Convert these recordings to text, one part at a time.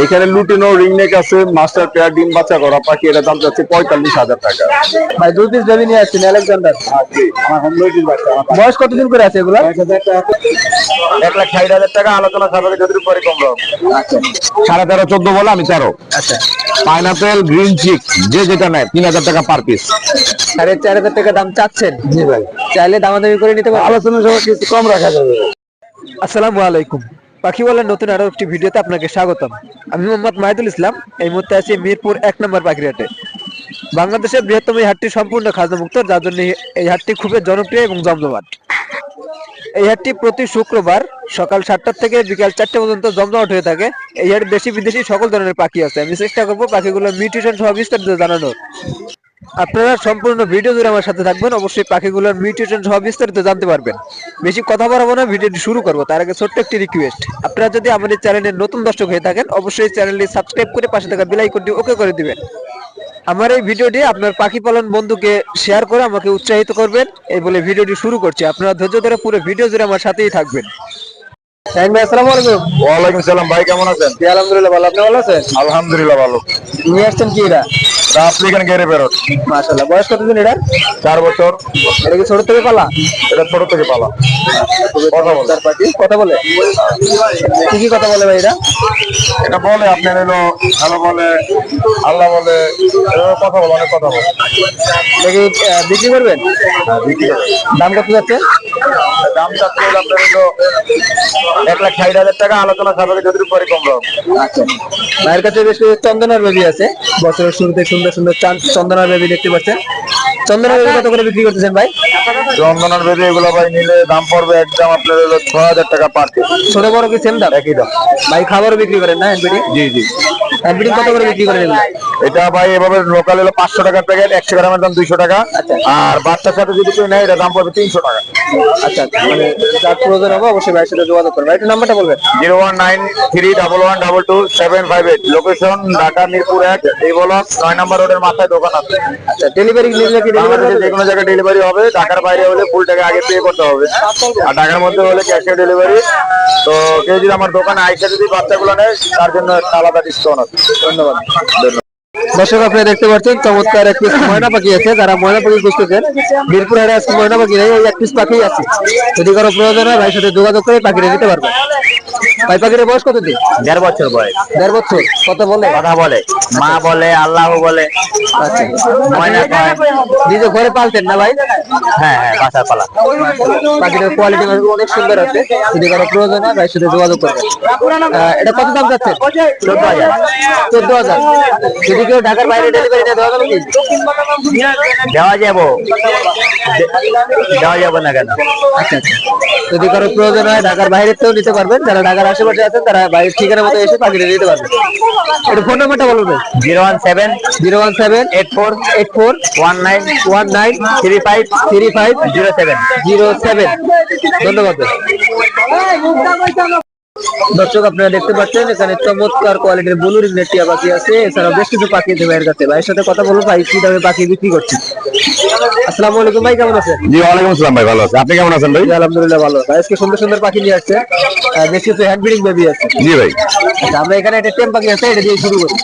এখানে lutino ringneck আছে master pair ডিম বাচ্চা করা পাখি এটার দাম যাচ্ছে পঁয়তাল্লিশ হাজার টাকা। ভাই দুই পিস বেবি নিয়ে আসছেন আলেকজান্ডার আমার হোম লুটিন বাচ্চা বয়স কতদিন করে আছে এগুলা? এক লাখ ষাট হাজার টাকা আলোচনা সাপেক্ষে যদি পরে কম সাড়ে তেরো চোদ্দ বলে আমি তেরো। আচ্ছা। পাইনাপেল গ্রিন চিক যে যেটা নেয় তিন হাজার টাকা পার পিস সাড়ে চার হাজার টাকা দাম চাচ্ছেন? জি ভাই। চাইলে দামাদামি করে নিতে পারেন আলোচনা সময় কিছু কম রাখা যাবে। আসসালামু আলাইকুম। পাখি বলার নতুন আরও একটি ভিডিওতে আপনাকে স্বাগতম। আমি মোহাম্মদ মাহিদুল ইসলাম, এই মুহূর্তে আছি মিরপুর এক নম্বর পাখির হাটে বাংলাদেশের বৃহত্তম এই হাটটি সম্পূর্ণ খাজনা মুক্ত যার জন্য এই হাটটি খুবই জনপ্রিয় এবং জমজমাট। এই হাটটি প্রতি শুক্রবার সকাল সাতটা থেকে বিকাল চারটে পর্যন্ত জমজমাট হয়ে থাকে। এই হাটে দেশি বিদেশি সকল ধরনের পাখি আছে। আমি চেষ্টা করব পাখিগুলো মিউটেশন সহ বিস্তারিত জানানোর। আপনারা সম্পূর্ণ ভিডিও জুড়ে আমার সাথে থাকবেন। অবশ্যই পাখিগুলোর মিউটেশন সহ বিস্তারিত জানতে পারবেন। বেশি কথা বাড়াবো না ভিডিওটি শুরু করব। তার আগে ছোট্ট একটি রিকোয়েস্ট আপনারা যদি আমাদের চ্যানেলের নতুন দর্শক হয়ে থাকেন অবশ্যই চ্যানেলটি সাবস্ক্রাইব করে পাশে থাকা বেল আইকনটি ওকে করে দিবেন। আমার এই ভিডিওটি আপনার পাখি পালন বন্ধুকে শেয়ার করে আমাকে উৎসাহিত করবেন। এই বলে ভিডিওটি শুরু করছি। আপনারা ধৈর্য ধরে পুরো ভিডিও জুড়ে আমার সাথেই থাকবেন। ভাই আসসালামু আলাইকুম। ওয়ালাইকুম সালাম। ভাই কেমন আছেন? আলহামদুলিল্লাহ ভালো। আপনি ভালো আছেন? আলহামদুলিল্লাহ ভালো। নিয়ে আসছেন কি এটা আফ্রিকান গেরে বেরোট মাশাআল্লাহ। বয়স কতদিন চার বছর। এটা কি ছোট থেকে পালা? এটা ছোট থেকে পালা। কথা বলে। কথা বলে। কি কি কথা বলে ভাই এটা এটা বলে আপনার এলো ভালো বলে আল্লাহ বলে কথা বলে অনেক কথা বলে। বিক্রি করবেন? বিক্রি করে। দাম কত যাচ্ছে? দাম চাচ্ছে আপনার এক লাখ ষাট হাজার টাকা আলোচনা সাপেক্ষে যদি পরে কম আচ্ছা। ভাইয়ের কাছে বেশ কিছু চন্দনার বেবি আছে। বছরের শুরুতে সুন্দর সুন্দর চান- চন্দনার বেবি দেখতে পাচ্ছেন। চন্দনার বেবি কত করে বিক্রি করতেছেন ভাই? চন্দনার বেদি এগুলো ভাই নিলে দাম পড়বে একদম আপনার হলো ছ হাজার টাকা পার ছোট বড় কি সেম দাম? একই দাম। ভাই খাবারও বিক্রি করেন না জি জি। এনপিডি কত করে বিক্রি করেন এটা ভাই এভাবে লোকাল হলো পাঁচশো টাকার প্যাকেট একশো গ্রামের দাম দুইশো টাকা। আচ্ছা। আর বাচ্চার সাথে যদি কেউ নেয় এটা দাম পড়বে তিনশো টাকা। আচ্ছা আচ্ছা মানে যার প্রয়োজন হবে অবশ্যই ভাইয়ের সাথে যোগাযোগ করবেন। একটু নাম্বারটা বলবেন। Zero one nine three double one double two seven five eight. Location Dhaka Mirpur এক এই বলক নয় নম্বর রোডের মাথায় দোকান আছে। আচ্ছা ডেলিভারি নিলে কি ডেলিভারি বাংলাদেশে যে কোনো জায়গায় ডেলিভারি হবে ঢাকার বাইরে হলে ফুল টাকা আগে পে করতে হবে। আর ঢাকার মধ্যে হলে ক্যাশ ডেলিভারি তো কেউ যদি আমার দোকানে আইসা যদি বাচ্চাগুলো নেয় তার জন্য একটা আলাদা ডিসকাউন্ট আছে। দর্শক আপনারা দেখতে পাচ্ছেন, চমৎকার এক পিস ময়না পাখি আছে, যারা ময়না পাখি খুঁজতেছেন, মিরপুর হাটে আজকে ময়না পাখি নেই ওই এক পিস পাখি আছে। যদি কারও প্রয়োজন হয়, ভাইয়ের সাথে যোগাযোগ করে পাখিটা নিতে পারবে ভাই পাখির বয়স কত দিন? দেড় বছর বয়স। দেড় বছর। কত বলে? কথা বলে। মা বলে আল্লাহ বলে। আচ্ছা। নিজে ঘরে পালতেন না ভাই? হ্যাঁ হ্যাঁ পালা। পাখিটার কোয়ালিটি অনেক সুন্দর আছে। যদি কারও প্রয়োজন হয় ভাইয়ের সাথে যোগাযোগ করবেন। এটা কত দাম যাচ্ছে? চোদ্দ হাজার। চোদ্দ হাজার। যদি কেউ ঢাকার বাইরে ডেলিভারি দেওয়া যাবে কি? দেওয়া যাব। দেওয়া যাব না কেন? আচ্ছা আচ্ছা। যদি কারও প্রয়োজন হয় ঢাকার বাইরে থেকেও নিতে পারবেন। যারা ঢাকার আশেপাশে আছেন তারা বাইরের ঠিকানা মতো এসে পাখিটা নিতে পারবে। এটা ফোন নাম্বারটা বলবেন zero one seven zero one seven eight four eight four one nine one nine three five three five zero seven. Zero seven ধন্যবাদ দর্শক আপনারা দেখতে পাচ্ছেন এখানে চমৎকার কোয়ালিটির ব্লু রিংনেট টিয়া পাখি আছে। এছাড়াও বেশ কিছু পাখি আছে ভাইয়ের কাছে ভাইয়ের সাথে কথা বলব ভাই কি দামে পাখি বিক্রি করছি। আসসালামু আলাইকুম ভাই কেমন আছেন? জি ওয়ালাইকুম আসসালাম ভাই ভালো আছে। আপনি কেমন আছেন ভাই? আলহামদুলিল্লাহ ভালো। ভাই আজকে সুন্দর সুন্দর পাখি নিয়ে আসছে। বেশ কিছু হ্যান্ড ব্রিডিং বেবি আছে। জি ভাই। আচ্ছা আমরা এখানে একটা টেম পাখি আছে এটা দিয়ে শুরু করি।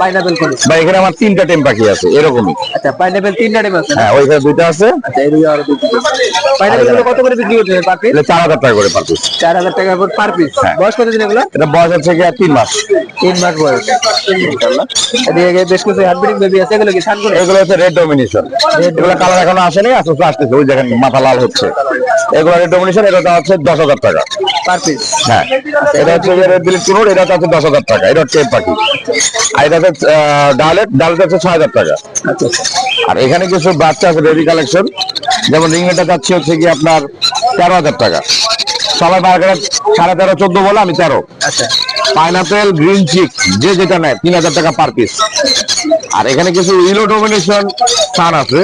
পাইনাপেল করে ভাই এখানে আমার তিনটা টেম পাখি আছে এরকমই। আচ্ছা পাইনাপেল তিনটা টেম আছে। হ্যাঁ ওইখানে দুইটা আছে। আচ্ছা এই আর দুটো পাইনাপেল কত করে বিক্রি করতে পার পিস এটা চার হাজার টাকা করে পার পিস চার হাজার টাকা পার পিস হ্যাঁ। বয়স কত দিন এগুলো? এটা বয়স হচ্ছে গিয়ে তিন মাস। তিন মাস বয়স। ইনশাআল্লাহ এদিকে বেশ কিছু হ্যান্ড বেবি আছে এগুলো কি শান করে? এগুলো হচ্ছে রেড ডমিনেশন এগুলো কালার এখনও আসেনি আস্তে আসতেছে ওই দেখেন মাথা লাল হচ্ছে। এগুলো রেড ডমিনেশন এটা হচ্ছে দশ হাজার টাকা। পার পিস হ্যাঁ এটা হচ্ছে রেড বিলিট কুনুর এটা হচ্ছে দশ হাজার টাকা এটা হচ্ছে পাখি আর এটা ডালেট ডালেট হচ্ছে ছয় হাজার টাকা। আর এখানে কিছু বাচ্চা আছে বেবি কালেকশন যেমন রিংটা যাচ্ছে হচ্ছে কি আপনার তেরো হাজার টাকা। সবাই মার্কেটে সাড়ে তেরো চোদ্দ বলে আমি তেরো। আচ্ছা। পাইনাপেল গ্রিন চিক যে যেটা নেয় তিন হাজার টাকা পার পিস আর এখানে কিছু ইলো ডমিনেশন সান আছে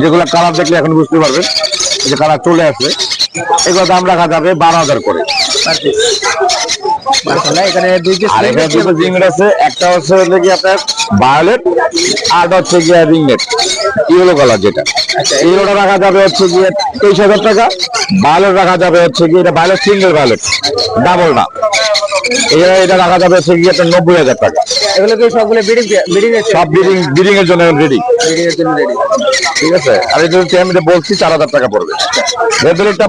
যেগুলো কালার দেখলে এখন বুঝতে পারবেন। যে কালার চলে আসে এগুলো দাম রাখা যাবে বারো হাজার করে। মাশাআল্লাহ এখানে দুই পিস আর এখানে দুটো জিংট আছে একটা হচ্ছে কি আপনার ভায়োলেট আর হচ্ছে গিয়ে ইয়েলো কালার যেটা। ইয়েলোটা রাখা যাবে হচ্ছে গিয়ে তেইশ হাজার টাকা ভায়োলেট রাখা যাবে হচ্ছে গিয়ে এটা ভায়োলেট সিঙ্গেল ভায়োলেট ডাবল না। এটা রাখা যাবে হচ্ছে গিয়ে আপনার নব্বই হাজার টাকা। এগুলো কি সবগুলো ব্রিডিং ব্রিডিং সব এর জন্য রেডি ব্রিডিং এর জন্য রেডি ঠিক আছে? আর আমি বলছি চার হাজার টাকা পড়বে।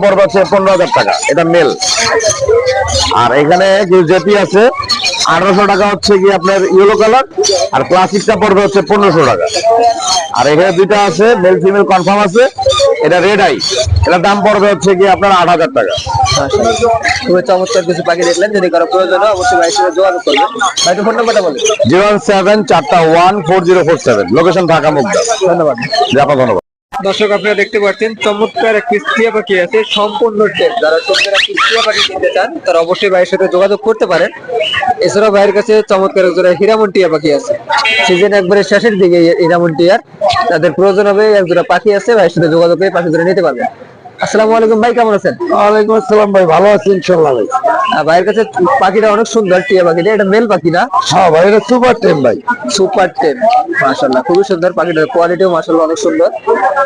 পড়বে হচ্ছে পনেরো হাজার টাকা। এটা মেল আর এখানে জেপি আছে আঠারোশো টাকা হচ্ছে কি আপনার ইয়েলো কালার আর ক্লাসিকটা পড়বে হচ্ছে পনেরোশো টাকা। আর এখানে দুইটা আছে মেল ফিমেল কনফার্ম আছে। এটা রেড আই এটার দাম পড়বে হচ্ছে কি আপনার আট হাজার টাকা। খুবই চমৎকার কিছু পাখি দেখলেন যদি কারও প্রয়োজন হয় অবশ্যই ভাইয়ের সাথে যোগাযোগ করবেন। ভাই ফোন নাম্বারটা বলুন। জিরো সেভেন চারটা one four zero four seven. Location Dhaka Mugda. ধন্যবাদ। ধন্যবাদ। দর্শক, আপনারা দেখতে পাচ্ছেন, চমৎকার একটি পাখি আছে, সম্পূর্ণ টেপ যারা সুন্দর একটি পাখি কিনতে চান, তারা অবশ্যই ভাইয়ের সাথে যোগাযোগ করতে পারেন। এছাড়াও ভাইয়ের কাছে চমৎকার এক জোড়া হিরামন টিয়া পাখি আছে। সিজন একবারে শেষের দিকে হিরামন টিয়ার। তাদের প্রয়োজন হবে এক জোড়া পাখি আছে, ভাইয়ের সাথে যোগাযোগ করে পাখি জোড়া নিতে পারবেন। আসসালামু আলাইকুম, ভাই, কেমন আছেন? ওয়ালাইকুম আসসালাম, ভাই, ভালো আছি ইনশাল্লাহ ভাই। ভাইয়ের কাছে পাখিটা অনেক সুন্দর টিয়া পাখিটা। এটা মেল পাখি না হ্যাঁ ভাই এটা সুপার টেম ভাই। সুপার টেন মাশাল্লাহ খুবই সুন্দর পাখিটার কোয়ালিটিও মাশাল্লাহ অনেক সুন্দর।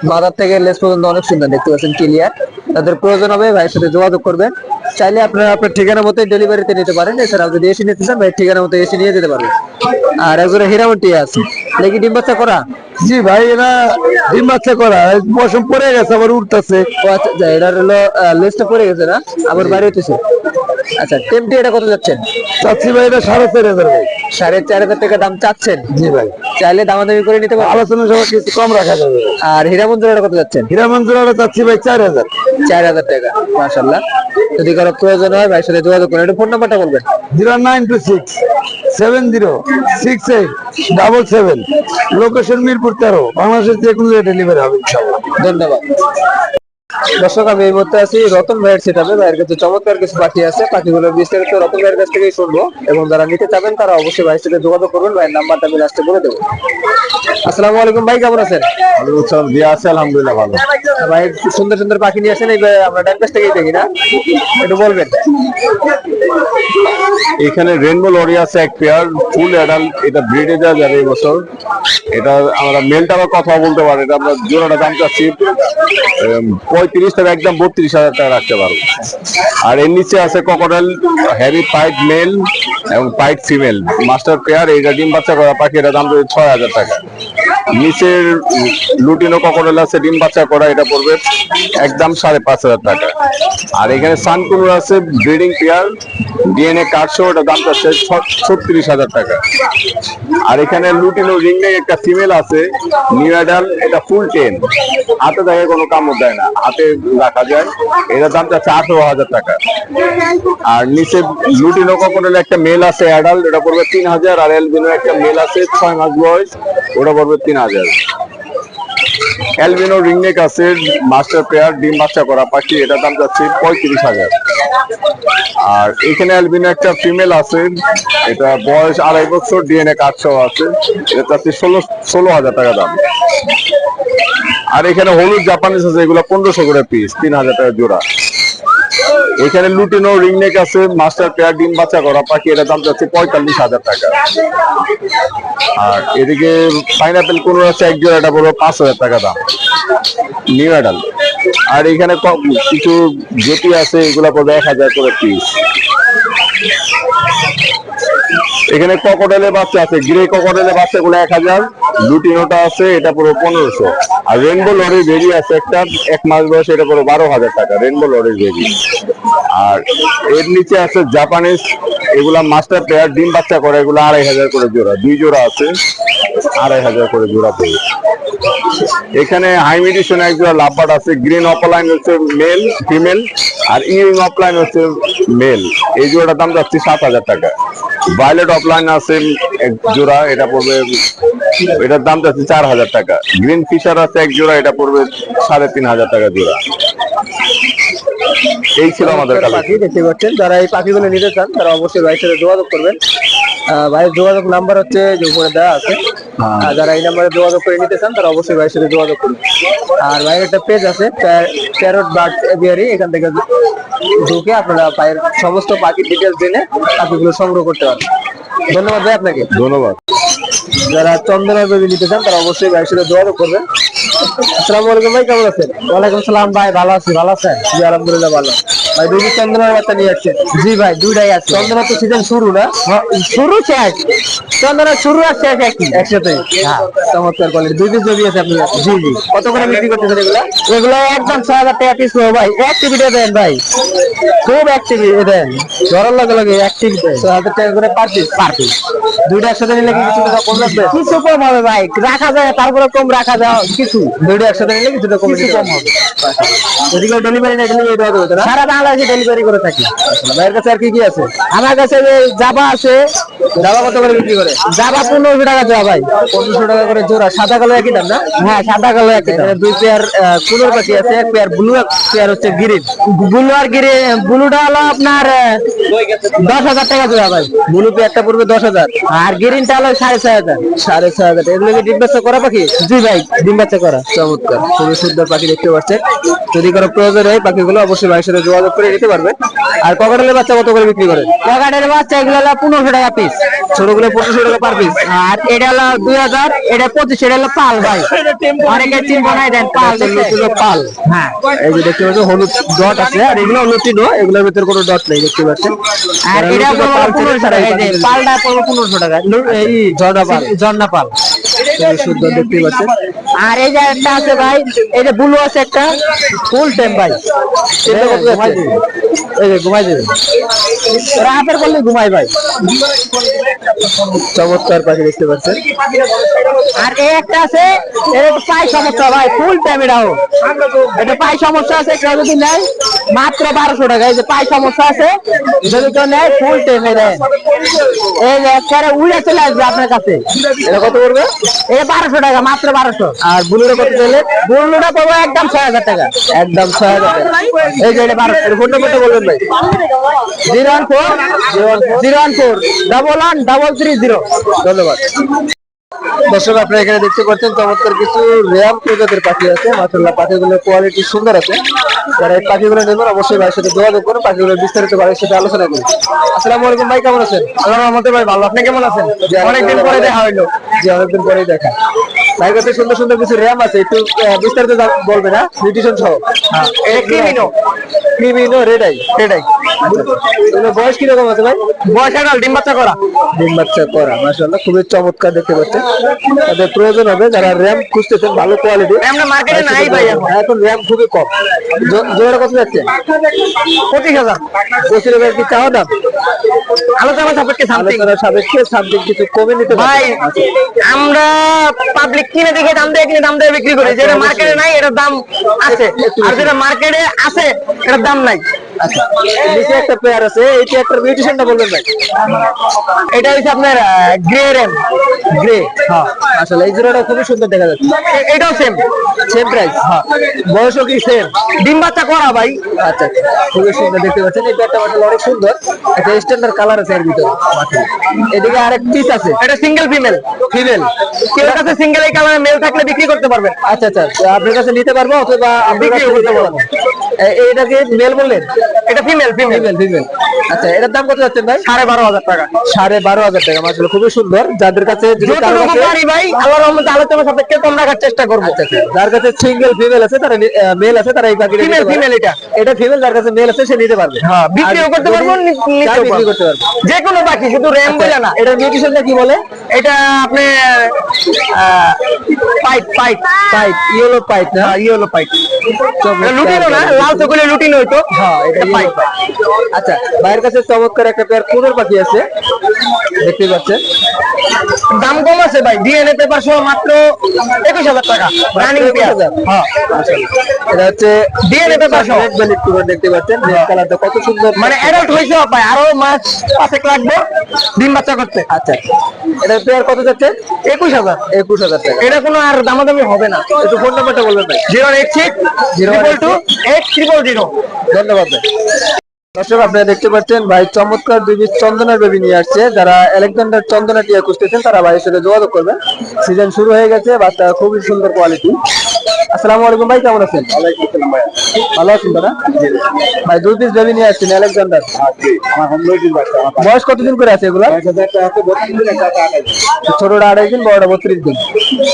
মাথার থেকে লেস পর্যন্ত অনেক সুন্দর দেখতে পাচ্ছেন ক্লিয়ার তাদের প্রয়োজন হবে ভাইয়ের সাথে যোগাযোগ করবেন। চাইলে আপনারা আপনার ঠিকানা মতো ডেলিভারিতে নিতে পারেন। এছাড়াও যদি এসে নিতে চান ভাই ঠিকানা মতো এসে নিয়ে যেতে পারবেন। আর একজোড়া হিরামন্টি আছে। দেখি ডিম বাচ্চা করা? জি ভাই এরা ডিম বাচ্চা করা। মৌসুম পড়ে গেছে আবার উঠতেছে। আচ্ছা আচ্ছা, এটার হলো লেসটা পড়ে গেছে না? আবার বাইরে হইতেছে আচ্ছা টেমটি এটা কত যাচ্ছেন? চাচ্ছি ভাই এটা সাড়ে চার হাজার ভাই। সাড়ে চার হাজার টাকা দাম চাচ্ছেন? জি ভাই। চাইলে দামাদামি করে নিতে পারবেন। আলোচনা সবাই কিছু কম রাখা যাবে আর হিরামন্দিরটা কত যাচ্ছেন? হীরামঞ্জুরাটা চাচ্ছি ভাই চার হাজার। চার হাজার টাকা মাশাল্লাহ যদি কারও প্রয়োজন হয় ভাইয়ের সাথে যোগাযোগ করেন। ফোন নাম্বারটা বলবেন। Zero nine two six seven zero six eight double seven. Location Mirpur তেরো। বাংলাদেশের যে কোনো ডেলিভারি হবে ধন্যবাদ। দর্শক আমি এই মুহূর্তে আছি রতন ভাইয়ের সেটাপে ভাইয়ের কাছে চমৎকার কিছু পাখি আছে। পাখিগুলোর বিস্তারিত রতন ভাইয়ের কাছ থেকেই শুনব এবং যারা নিতে চাবেন তারা অবশ্যই ভাইয়ের সাথে যোগাযোগ করবেন ভাইয়ের নাম্বারটা আমি লাস্টে বলে দেবো। আসসালামু আলাইকুম ভাই কেমন আছেন? আছে আলহামদুলিল্লাহ ভালো। ভাই সুন্দর সুন্দর পাখি নিয়ে আসেন। এই আমরা ডান পাশ থেকেই দেখি না। একটু বলবেন। এখানে রেনবো লরি আছে এক পেয়ার ফুল অ্যাডাল্ট এটা ব্রিডে দেওয়া যাবে এবছর এটা আমরা মেলটা আবার কথা বলতে পারি এটা আমরা জোড়াটা দাম চাচ্ছি। পঁয়ত্রিশ থেকে একদম বত্রিশ হাজার টাকা রাখতে পারব আর এর নিচে আছে ককডাল হ্যাভি পাইট মেল এবং পাইট ফিমেল মাস্টার পেয়ার, এইটা ডিম বাচ্চা করা পাখি এটা দাম ছয় হাজার টাকা। নিচের লুটিনো ককডাল আছে ডিম বাচ্চা করা, এটা পড়বে একদম সাড়ে পাঁচ হাজার টাকা। আর এখানে সানকুনুর আছে ব্রিডিং পেয়ার, ডিএনএ কার্ডশো ওটা দাম চাচ্ছে ছত্রিশ হাজার টাকা। আর এখানে লুটিনো রিং নেই, একটা ফিমেল আছে, নিউ এটা ফুল টেন। হাতে দেখে কোনো কামড় দেয় না, হাতে রাখা যায়। এটার দাম চাচ্ছে আঠারো হাজার টাকা। আর নিচে লুটিনো ককটেল একটা মেল আছে, অ্যাডাল্ট, এটা পড়বে তিন হাজার। আর এলবিনো একটা মেল আছে, ছয় মাস বয়স, ওটা পড়বে তিন হাজার। অ্যালবিনো রিংনেক আছে মাস্টার পেয়ার ডিম বাচ্চা করা পাখি, এটার দাম যাচ্ছে পঁয়ত্রিশ হাজার। আর এখানে অ্যালবিনো একটা ফিমেল আছে, এটা বয়স আড়াই বছর ডিএনএ কাটসহ আছে, এটা চাচ্ছে ষোলো ষোলো হাজার টাকা দাম। আর এখানে হলুদ জাপানিজ আছে, এগুলো পনেরোশো করে পিস তিন হাজার টাকা জোড়া। এখানে লুটিনো রিংনেক আছে মাস্টার পেয়ার ডিম বাচ্চা করা পাখি এটা দাম যাচ্ছে পঁয়তাল্লিশ হাজার টাকা। আর এদিকে পাইনাপেল কোন আছে এক জোড়া, এটা পড়বে পাঁচ হাজার টাকা দাম। New adult. আর এখানে কিছু জেটি আছে, এগুলা পড়বে এক হাজার করে পিস এখানে ককটেলের বাচ্চা আছে গ্রে ককটেলের বাচ্চা গুলো এক হাজার লুটিনোটা আছে, এটা পুরো পনেরোশো। আর রেনবো লরির বেরি আছে একটা, এক মাস বয়স এটা পুরো বারো হাজার টাকা রেনবো লরির বেরি আর এর নিচে আছে জাপানিজ এগুলা মাস্টার প্লেয়ার ডিম বাচ্চা করে, এগুলো আড়াই হাজার করে জোড়া, দুই জোড়া আছে। আড়াই হাজার করে জোড়া পড়বে এখানে হাইমিডিশন এক জোড়া লাভবাট আছে গ্রিন অপলাইন হচ্ছে মেল ফিমেল আর ইউইং অফলাইন হচ্ছে মেল এই জোড়াটার দাম যাচ্ছে সাত হাজার টাকা। ভায়োলেট অফলাইন আছে এক জোড়া এটা পড়বে এটার দাম যাচ্ছে চার হাজার টাকা। গ্রিন ফিশার আছে এক জোড়া এটা পড়বে সাড়ে তিন হাজার টাকা জোড়া। এই ছিল আমাদের পাখি দেখতে পাচ্ছেন যারা এই পাখিগুলো নিতে চান তারা অবশ্যই ভাইয়ের সাথে যোগাযোগ করবেন। ভাইয়ের যোগাযোগ নাম্বার হচ্ছে যে উপরে দেওয়া আছে। আর যারা এই নাম্বারে যোগাযোগ করে নিতে চান তারা অবশ্যই ভাইয়ের সাথে যোগাযোগ করবেন আর ভাইয়ের একটা পেজ আছে প্যারট বার্ড এভিয়ারি এখান থেকে ঢুকে আপনারা পায়ের সমস্ত পাখির ডিটেলস জেনে পাখিগুলো সংগ্রহ করতে পারেন ধন্যবাদ ভাই আপনাকে। ধন্যবাদ। যারা চন্দনা বেবি নিতে চান তারা অবশ্যই ভাইয়ের সাথে যোগাযোগ করবেন। আসসালামু আলাইকুম ভাই কেমন আছেন? ওয়ালাইকুম সালাম ভাই ভালো আছি ভালো আছেন? জি আলহামদুলিল্লাহ ভালো। ভাই দুই বাচ্চা নিয়ে জি ভাই দুইটাই আছে। চন্দনা তো সিজন শুরু না? শুরু শেষ। চন্দনা শুরু আর শেষ একই। একসাথে? চমৎকার কোয়ালিটি দুই পিস জমি আছে আপনার জি জি। কত করে বিক্রি করতেছেন এগুলা? এগুলো একদম ছয় হাজার টাকা পিস ভাই। অ্যাক্টিভিটি দেন ভাই। খুব অ্যাক্টিভিটি দেন। লগে লগে অ্যাক্টিভিটি ছয় হাজার টাকা করে পার পিস পার পিস দুইটা একসাথে নিলে কি কিছু টাকা কম লাগবে? কিছু কম হবে ভাই। রাখা যায় তারপরে কম রাখা যায়। কিছু। দুইটা একসাথে নিলে কিছুটা কম হবে। এদিকে ডেলিভারি না ডেলিভারি দেওয়া সারা বাংলাদেশে ডেলিভারি করে থাকি। ভাইয়ের কাছে আর কি কি আছে? আমার কাছে জাবা আছে কত করে বিক্রি করে? জাবা পনেরোশো টাকা ভাই। পনেরোশো টাকা করে জোড়া সাদা কালো একই দাম না? হ্যাঁ সাদা কালো একটা এখানে দুই পেয়ার কুলোর পাখি আছে এক পেয়ার ব্লু এক পেয়ার হচ্ছে গ্রিন ব্লু আর গিরে ব্লুটা হলো আপনার দশ হাজার টাকা দেওয়া ভাই। ব্লু পেয়ারটা পড়বে দশ হাজার। আর গ্রিনটা হলো সাড়ে ছয় হাজার। সাড়ে ছয় হাজার। এগুলো কি ডিম বাচ্চা করা পাখি? জি ভাই ডিম বাচ্চা করা। চমৎকার। খুবই সুন্দর পাখি দেখতে পাচ্ছেন। যদি কোনো প্রয়োজন হয় পাখিগুলো অবশ্যই ভাইয়ের সাথে যোগাযোগ করে নিতে পারবেন আর ককাটেলের বাচ্চা কত করে বিক্রি করেন পকেটের বাচ্চা এগুলো হলো পনেরোশো টাকা পিস ছোটগুলো পঁচিশশো টাকা পার পিস আর এটা হলো দুই হাজার এটা পঁচিশ এটা হলো পাল ভাই। অনেকে নাই দেন পাল পাল। হ্যাঁ। এই যে দেখতে পাচ্ছেন হলুদ ডট আছে আর এগুলো লুটিনো এগুলোর ভিতরে কোনো ডট নেই দেখতে পাচ্ছেন। আর এটা পনেরোশো টাকা পালটা পনেরোশো টাকা। এই ঝর্ণা পাল। ঝর্ণা পাল। খুবই সুন্দর দেখতে পাচ্ছেন। আর এই যে একটা আছে ভাই এই যে ব্লু আছে একটা ফুল টাইম ভাই। এটা কত ঘুমাই? দিবে। এই যে ঘুমাই দেবে। রাতের করলে ঘুমাই ভাই। চমৎকার পাখি দেখতে পাচ্ছেন। আর এই একটা আছে এর পাই সমস্যা ভাই ফুল টাইম এটাও। এটা পাই সমস্যা আছে কেউ যদি নেয় মাত্র বারোশো টাকা। এই যে পাই সমস্যা আছে যদি কেউ নেয় ফুল টাইম এই যে একেবারে উড়ে চলে আসবে আপনার কাছে। এটা কত পড়বে? এটা বারোশো টাকা মাত্র বারোশো। আর ব্লুটা কত চাইলে? বুলুটা পাবো একদম ছয় হাজার টাকা। একদম ছয় হাজার টাকা। এই যে এটা বারোশো ফোন নাম্বারটা বলবেন ভাই? Zero one four zero one four. Double one double three zero. ধন্যবাদ। দর্শক আপনারা এখানে দেখতে পাচ্ছেন চমৎকার কিছু র্যাম প্রজাতির পাখি আছে। মাসাল্লাহ পাখিগুলোর কোয়ালিটি সুন্দর আছে। যারা এই পাখিগুলো নেবেন অবশ্যই ভাইয়ের সাথে যোগাযোগ করুন। পাখিগুলোর বিস্তারিত ভাইয়ের সাথে আলোচনা করুন। আসসালামু আলাইকুম ভাই কেমন আছেন? আল্লাহ রহমতে ভাই ভালো। আপনি কেমন আছেন? অনেকদিন পরে দেখা হইল। জি অনেকদিন পরেই দেখা। কাছে সুন্দর সুন্দর কিছু র্যাম আছে একটু বিস্তারিত বলবেন হ্যাঁ নিউট্রিশন সহ। এটা creamino. Creamino red eye red eye এগুলোর বয়স কীরকম আছে ভাই? বয়স আগাল ডিম বাচ্চা করা। ডিম বাচ্চা করা মাশাআল্লাহ খুবই চমৎকার দেখতে পাচ্ছেন। তাদের প্রয়োজন হবে যারা র্যাম খুঁজতেছেন ভালো কোয়ালিটি না মার্কেটে নাই ভাই এখন। র্যাম খুবই কম। জো- জোড়া কত যাচ্ছে? পঁচিশ হাজার। পঁচিশ হাজার কি চাওয়া দাম? আলোচনা সাপেক্ষে সামথিং আলোচনা সাপেক্ষে কিছু কমে নিতে ভাই আমরা পাবলিক কিনে দেখে দাম দিয়ে কিনে দাম দিয়ে বিক্রি করি। যেটা মার্কেটে নাই এটার দাম আছে। আর যেটা মার্কেটে আছে এটার দাম নাই। আচ্ছা নিচে একটা পেয়ার আছে এইটা একটা মিউটেশনটা বলবেন ভাই। এটা হচ্ছে আপনার গ্রে রেম গ্রে হ্যাঁ। আসলে এই জোড়াটা খুবই সুন্দর দেখা যাচ্ছে। এটাও সেম সেম প্রাইস হ্যাঁ। বয়সও কি সেম ডিম বাচ্চা করা ভাই। আচ্ছা আচ্ছা খুবই সুন্দর দেখতে পাচ্ছেন। এই পেয়ারটা মাসাল অনেক সুন্দর। স্ট্যান্ডার্ড কালার আছে এর ভিতরে। এদিকে আরেক পিস আছে। এটা সিঙ্গেল ফিমেল ফিমেল কেউ কাছে সিঙ্গেল এই কালার মেল থাকলে বিক্রি করতে পারবেন। আচ্ছা আচ্ছা। আপনার কাছে নিতে পারব অথবা আপনি বিক্রি করতে পারব। এ- মেল বললেন? এটা ফিমেল ফিমেল ফিমেল ফিমেল আচ্ছা এটার দাম কত যাচ্ছেন ভাই? সাড়ে বারো হাজার টাকা। সাড়ে বারো হাজার টাকা মাসাল খুবই সুন্দর। যাদের কাছে যতটুকু পারি ভাই আল্লাহ রহমতে আলোচনা সাপেক্ষে কম রাখার চেষ্টা করব। আচ্ছা, আচ্ছা। যার কাছে সিঙ্গেল ফিমেল আছে তারা মেল আছে তারা এই পাখিটা Female, নিতে এটা। এটা ফিমেল যার কাছে মেল আছে সে নিতে পারবে। হ্যাঁ বিক্রিও করতে পারব নিতেও বিক্রি করতে পারবে। যে কোনো পাখি শুধু র্যাম বলে না। এটা নিউট্রিশনটা কি বলে? এটা আপনি pipe pipe pipe yellow pipe না? ইয়েলো পাইপ। লুটিনো না? লাল চকলে লুটিনো হইতো? হ্যাঁ এটা পাইপ। আচ্ছা ভাইয়ের কাছে চমৎকার একটা পেয়ার কুনোর পাখি আছে। দেখতে পাচ্ছেন? দাম কম আছে ভাই ডিএনএ পেপার সহ মাত্র একুশ হাজার টাকা রানিং হ্যাঁ এটা হচ্ছে DNA পেপার সহ। দেখতে পাচ্ছেন রেড কালারটা কত সুন্দর। মানে অ্যাডাল্ট হয়েছে ভাই আরও মাস পাঁচেক লাগবে ডিম বাচ্চা করতে। আচ্ছা এটা পেয়ার কত যাচ্ছে? একুশ হাজার। একুশ হাজার টাকা। এটা কোনো আর দামাদামি হবে না। একটু ফোন নাম্বারটা বলবেন ভাই। Zero eight six zero two eight triple zero ধন্যবাদ ভাই। দর্শক আপনারা দেখতে পাচ্ছেন ভাই চমৎকার দুই পিস চন্দনের বেবি নিয়ে আসছে। যারা আলেকজান্ডার চন্দনা টিয়া খুঁজতেছেন তারা ভাইয়ের সাথে যোগাযোগ করবেন। সিজন শুরু হয়ে গেছে বাচ্চা খুবই সুন্দর কোয়ালিটি আসসালামু আলাইকুম ভাই কেমন আছেন? ভালো আছেন দাদা? ভাই দুই পিস বেবি নিয়ে আসছেন আলেকজান্ডার বয়স কতদিন করে আছে এগুলো? ছোটটা আড়াই দিন বড়টা বত্রিশ দিন।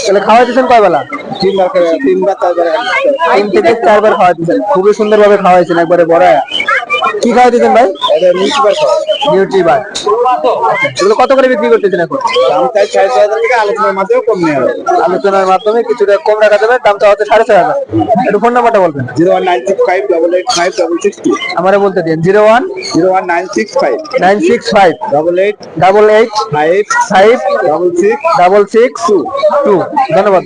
তাহলে খাওয়াইতেছেন কয় বেলা? তিনবার তিনবার চারবার তিন থেকে চারবার খাওয়া দিচ্ছেন খুবই সুন্দর ভাবে খাওয়াইছেন একবারে বড় কি খাওয়া দিচ্ছেন ভাই? নিউট্রিবার এগুলো কত করে বিক্রি করতেছেন এখন? আলোচনার মাধ্যমে কম নেওয়া আলোচনার মাধ্যমে কিছুটা কম রাখা যাবে দামটা হচ্ছে সাড়ে ছয় হাজার। একটু ফোন নাম্বারটা বলবেন। Zero one nine six five double eight five double six two. আমারে বলতে দিন zero one zero one nine six five. Nine six five double eight double eight five five double six double six two. Two. ধন্যবাদ।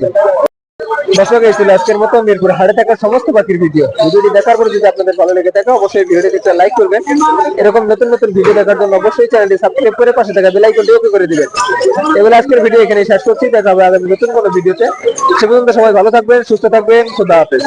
দর্শক এই ছিল আজকের মতো মিরপুর হাটে থাকা সমস্ত পাখির ভিডিও ভিডিওটি দেখার পর যদি আপনাদের ভালো লেগে থাকে, অবশ্যই ভিডিওটি একটা লাইক করবেন। এরকম নতুন নতুন ভিডিও দেখার জন্য অবশ্যই চ্যানেলটি সাবস্ক্রাইব করে পাশে থাকা বেল আইকনটি ওকে করে দিবেন। এবার আজকের ভিডিও এখানেই শেষ করছি। দেখা হবে আগামী নতুন কোনো ভিডিওতে সে পর্যন্ত সবাই ভালো থাকবেন, সুস্থ থাকবেন। খুদা হাফেজ।